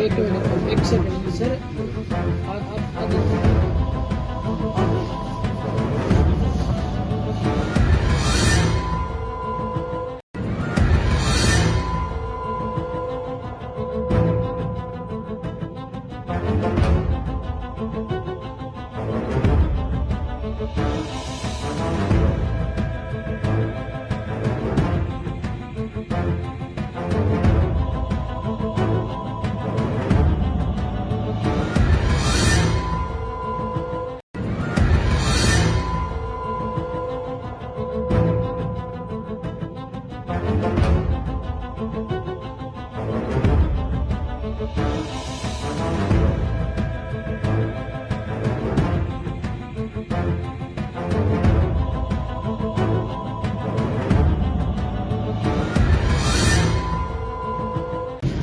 एक मिनट एक second sir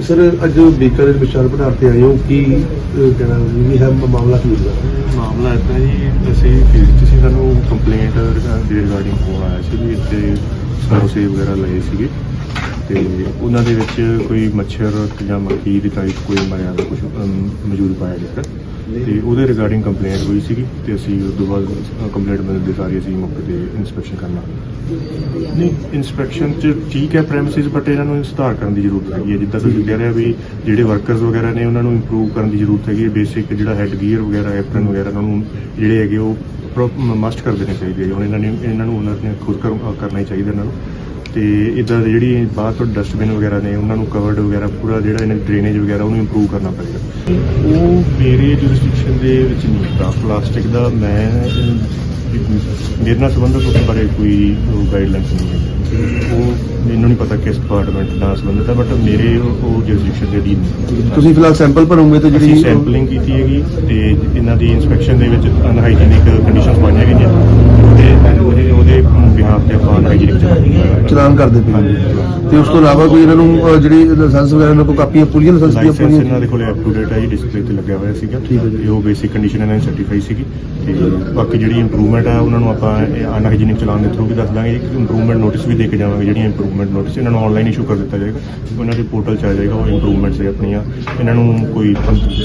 sir ਅੱਜ ਬੀਕਾਨੇਰ ਵਿਚਾਰ ਭੰਡਾਰ ਤੇ ਆਏ ਹੋ ਕੀ ਅਹ, ਕਹਿਣਾ ਵੀ ਹੈ ਮਾਮਲਾ ਕੀ ਹੋਇਆ? ਮਾਮਲਾ ਇਦਾਂ ਜੀ ਅਸੀਂ ਫੀਲਡ 'ਚ ਸੀ ਸਾਨੂੰ ਕੰਪਲੇਂਟ ਦੇ ਰਿਗਾਰਡਿੰਗ ਫੋਨ ਆਇਆ ਸੀ ਵੀ ਇੱਥੇ ਸਮੋਸੇ ਵਗੈਰਾ ਲਏ ਸੀਗੇ। ਤੇ ਉਹਨਾਂ ਦੇ ਵਿੱਚ ਕੋਈ ਮੱਛਰ ਜਾਂ ਮੱਖੀ ਦੀ ਟਾਈਪ ਕੋਈ ਮਰਿਆ ਦਾ ਕੁਝ ਮੌਜੂਦ ਪਾਇਆ ਗਿਆ। ਤੇ ਉਹਦੇ ਰਿਗਾਰਡਿੰਗ ਕੰਪਲੇਂਟ ਹੋਈ ਸੀਗੀ ਤੇ ਅਸੀਂ ਉਸ ਤੋਂ ਬਾਅਦ ਕੰਪਲੇਂਟ ਮਿਲਣ ਦੇ ਸਾਰੀ ਅਸੀਂ ਮੌਕੇ ਤੇ ਇਨਸਪੈਕਸ਼ਨ ਕਰਨਾ। ਨਹੀਂ ਇਨਸਪੈਕਸ਼ਨ ਚ ਠੀਕ ਹੈ ਪ੍ਰੈਮਿਸਿਸ ਬਟ ਇਹਨਾਂ ਨੂੰ ਸੁਧਾਰ ਕਰਨ ਦੀ ਜ਼ਰੂਰਤ ਹੈਗੀ ਹੈ। ਜਿੱਦਾਂ ਤੁਸੀਂ ਕਹਿ ਰਹੇ ਹੋ ਵੀ ਜਿਹੜੇ ਵਰਕਰਸ ਵਗੈਰਾ ਨੇ, ਉਹਨਾਂ ਨੂੰ ਇੰਪਰੂਵ ਕਰਨ ਦੀ ਜ਼ਰੂਰਤ ਹੈਗੀ ਹੈ। ਬੇਸਿਕ ਜਿਹੜਾ ਹੈਡ ਗੀਅਰ ਵਗੈਰਾ ਐਪਰਨ ਵਗੈਰਾ, ਉਹਨਾਂ ਨੂੰ ਜਿਹੜੇ ਹੈਗੇ ਉਹ ਮਸਟ ਕਰ ਦੇਣੇ ਚਾਹੀਦੇ ਹੈ ਹੁਣ ਇਹਨਾਂ ਨੇ, ਇਹਨਾਂ ਨੂੰ ਉਹਨਾਂ ਨੇ ਖੁਦ ਕਰਨਾ ਹੀ ਚਾਹੀਦਾ ਇਹਨਾਂ ਨੂੰ। ਤੇ ਇਦਾਂ ਦੇ ਜਿਹੜੀ ਬਾਹਰ ਤੋਂ ਡਸਟਬਿਨ ਵਗੈਰਾ ਨੇ, ਉਹਨਾਂ ਨੂੰ ਕਵਰਡ ਵਗੈਰਾ, ਪੂਰਾ ਜਿਹੜਾ ਇਹਨਾਂ ਡਰੇਨੇਜ ਵਗੈਰਾ, ਉਹਨੂੰ ਇੰਪਰੂਵ ਕਰਨਾ ਪਏਗਾ। ਉਹ ਮੇਰੇ ਜਿਹੜੇ ਜੁਰਿਸਡਿਕਸ਼ਨ ਦੇ ਵਿੱਚ ਨਹੀਂ ਹੁੰਦਾ ਪਲਾਸਟਿਕ ਦਾ ਮੈਂ ਮੇਰੇ ਨਾਲ ਸੰਬੰਧਿਤ ਉਸ ਬਾਰੇ ਕੋਈ ਗਾਈਡਲਾਈਨਸ ਨਹੀਂ ਹੈ। ਉਹ ਮੈਨੂੰ ਨਹੀਂ ਪਤਾ ਕਿਸ ਡਿਪਾਰਟਮੈਂਟ ਨਾਲ ਸੰਬੰਧਿਤ ਹੈ ਬਟ ਮੇਰੇ ਉਹ ਜੁਰਿਸਡਿਕਸ਼ਨ ਦੇ ਅਧੀਨ ਨਹੀਂ ਤੁਸੀਂ ਫਿਲਹਾਲ ਸੈਂਪਲ ਭਰੋਗੇ ਤੇ ਅਸੀਂ ਜਿਹੜੀ ਸੈਂਪਲਿੰਗ ਕੀਤੀ ਹੈਗੀ ਤੇ ਇਹਨਾਂ ਦੀ ਇਨਸਪੈਕਸ਼ਨ ਦੇ ਵਿੱਚ ਅਨਹਾਈਜੀਨਿਕ ਕੰਡੀਸ਼ਨਸ ਪਾਈਆਂ ਗਈਆਂ ਤੇ ਉਹਦੇ ਉਹਦੇ ਬਿਹਾਫ ਤੇ ਆਪਾਂ ਅਨਹਾਈਜੀਨਿਕ ਚਲਾਨ ਕਰਦੇ ਪਏ ਹਾਂਜੀ ਤੇ ਉਸ ਤੋਂ ਇਲਾਵਾ ਕੋਈ ਇਹਨਾਂ ਨੂੰ ਜਿਹੜੀ ਲਾਇਸੈਂਸ ਵਗੈਰਾ ਇਹਨਾਂ ਕੋਲ ਕਾਪੀਆਂ ਪੂਰੀਆਂ ਲਾਇਸੈਂਸ ਦੀਆਂ ਲਾਇਸੈਂਸ ਇਹਨਾਂ ਪੂਰੀਆਂ ਦੇ ਕੋਲੇ ਅਪ ਟੂ ਡੇਟ ਹੈ ਜੀ ਡਿਸਪਲੇ ਤੇ ਲੱਗਿਆ ਹੋਇਆ ਸੀਗਾ। ਠੀਕ ਹੈ ਜੀ। ਤੇ ਉਹ ਬੇਸਿਕ ਕੰਡੀਸ਼ਨ ਇਹਨਾਂ ਦੀ ਸਰਟੀਫਾਈ ਸੀਗੀ। ਤੇ ਬਾਕੀ ਜਿਹੜੀ ਇੰਪਰੂਵਮੈਂਟ ਹੈ ਉਹਨਾਂ ਨੂੰ ਆਪਾਂ ਅਨਹਾਈਜੀਨਿਕ ਚਲਾਨ ਦੇ ਥਰੂ ਵੀ ਦੱਸ ਦਾਂਗੇ ਕਿ ਇੰਪਰੂਵਮੈਂਟ ਨੋਟਿਸ ਵੀ ਦੇ ਕੇ ਜਾਵਾਂਗੇ ਜਿਹੜੀਆਂ ਇੰਪਰੂਵਮੈਂਟ ਨੋਟਿਸ ਇਹਨਾਂ ਨੂੰ ਆਨਲਾਈਨ ਇਸ਼ੂ ਕਰ ਦਿੱਤਾ ਜਾਏਗਾ। ਉਹਨਾਂ ਦੇ ਪੋਰਟਲ 'ਚ ਆ ਜਾਏਗਾ ਉਹ ਇੰਪਰੂਵਮੈਂਟਸ ਹੈ ਆਪਣੀਆਂ। ਇਹਨਾਂ ਨੂੰ ਕੋਈ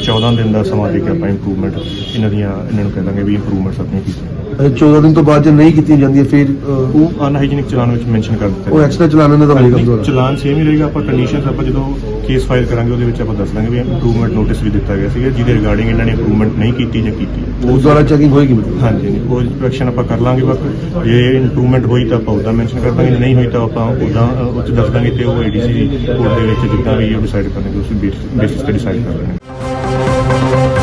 14 ਦਿਨ ਦਾ ਸਮਾਂ ਦੇ ਕੇ ਆਪਾਂ ਇੰਪਰੂਵਮੈਂਟ ਇਹਨਾਂ ਦੀਆਂ ਇਹਨਾਂ ਨੂੰ ਕਹਿ ਦਾਂਗੇ ਵੀ ਇੰਪਰੂਵਮੈਂਟਸ ਆਪਣੀਆਂ ਕੀਤੀਆਂ 14 ਦਿਨ ਤੋਂ ਬਾਅਦ ਜੇ ਨਹੀਂ ਕੀਤੀਆਂ ਜਾਂਦੀਆਂ ਫਿਰ ਅਹ, ਉਹ ਅਨਹਾਈਜੀਨਿਕ ਚਲਾਨ ਵਿੱਚ ਮੈਂਸ਼ਨ ਕਰ ਦਿੱਤਾ ਉਹ। ਐਕਸਟਰਾ ਚਲਾਨ ਇਹਨਾਂ ਦਾ ਹੋਏਗਾ ਨਹੀਂ, ਦੁਬਾਰਾ। ਚਲਾਨ ਸੇਮ ਹੀ ਰਹੇਗਾ ਆਪਾਂ ਕੰਡੀਸ਼ਨਸ ਆਪਾਂ ਜਦੋਂ ਕੇਸ ਫਾਈਲ ਕਰਾਂਗੇ ਉਹਦੇ ਵਿੱਚ ਆਪਾਂ ਦੱਸ ਦਾਂਗੇ ਵੀ ਇੰਪਰੂਵਮੈਂਟ ਨੋਟਿਸ ਵੀ ਦਿੱਤਾ ਗਿਆ ਸੀਗਾ ਜਿਹਦੇ ਰਿਗਾਰਡਿੰਗ ਇਹਨਾਂ ਨੇ ਇੰਪਰੂਵਮੈਂਟ ਨਹੀਂ ਕੀਤੀ ਜਾਂ ਕੀਤੀ। ਉਸ ਦੁਆਰਾ ਚੈਕਿੰਗ ਹੋਏਗੀ ਮਤਲਬ ਹਾਂਜੀ ਨਹੀਂ, ਉਹ ਇਨਸਪੈਕਸ਼ਨ ਆਪਾਂ ਕਰ ਲਾਂਗੇ ਬਸ। ਜੇ ਇੰਪਰੂਵਮੈਂਟ ਹੋਈ ਤਾਂ ਆਪਾਂ ਉਹਦਾ ਮੈਂਸ਼ਨ ਕਰ ਦਾਂਗੇ ਜੇ ਨਹੀਂ ਹੋਈ ਤਾਂ ਆਪਾਂ ਉਹਦਾ ਉਹ 'ਚ ਦੱਸ ਦਾਂਗੇ ਤੇ ਉਹ ਏਡੀਸੀ ਕੋਰਟ ਦੇ ਵਿੱਚ ਜਿੱਦਾਂ ਵੀ ਉਹ ਡਿਸਾਈਡ ਕਰਨਗੇ ਉਸ ਬੇਸਿਸ ਤੇ ਡਿਸਾਈਡ ਕਰ ਲੈਣਗੇ।